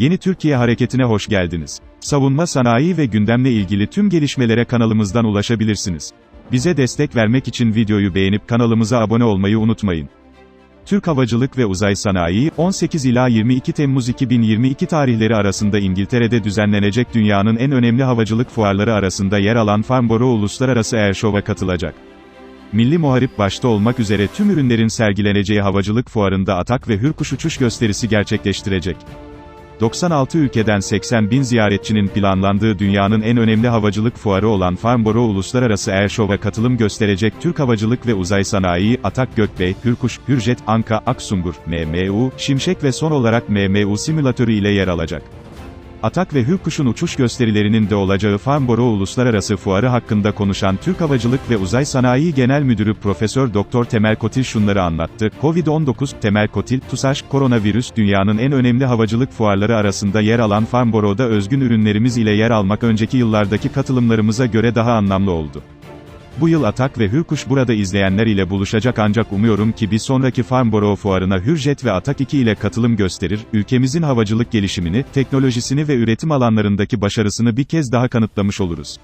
Yeni Türkiye Hareketi'ne hoş geldiniz. Savunma sanayi ve gündemle ilgili tüm gelişmelere kanalımızdan ulaşabilirsiniz. Bize destek vermek için videoyu beğenip kanalımıza abone olmayı unutmayın. Türk Havacılık ve Uzay Sanayi, 18 ila 22 Temmuz 2022 tarihleri arasında İngiltere'de düzenlenecek dünyanın en önemli havacılık fuarları arasında yer alan Farnborough Uluslararası Airshow'a katılacak. Milli Muharip başta olmak üzere tüm ürünlerin sergileneceği havacılık fuarında atak ve hürkuş uçuş gösterisi gerçekleştirecek. 96 ülkeden 80 bin ziyaretçinin planlandığı dünyanın en önemli havacılık fuarı olan Farnborough Uluslararası Airshow'a katılım gösterecek Türk Havacılık ve Uzay Sanayi, Atak Gökbey, Hürkuş, Hürjet, Anka, Aksungur, MMU, Şimşek ve son olarak MMU simülatörü ile yer alacak. Atak ve Hürkuş'un uçuş gösterilerinin de olacağı Farnborough Uluslararası Fuarı hakkında konuşan Türk Havacılık ve Uzay Sanayi Genel Müdürü Profesör Doktor Temel Kotil şunları anlattı. Covid-19, Temel Kotil, TUSAŞ, koronavirüs, dünyanın en önemli havacılık fuarları arasında yer alan Farnborough'da özgün ürünlerimiz ile yer almak önceki yıllardaki katılımlarımıza göre daha anlamlı oldu. Bu yıl Atak ve Hürkuş burada izleyenler ile buluşacak ancak umuyorum ki bir sonraki Farnborough fuarına Hürjet ve Atak 2 ile katılım gösterir, ülkemizin havacılık gelişimini, teknolojisini ve üretim alanlarındaki başarısını bir kez daha kanıtlamış oluruz.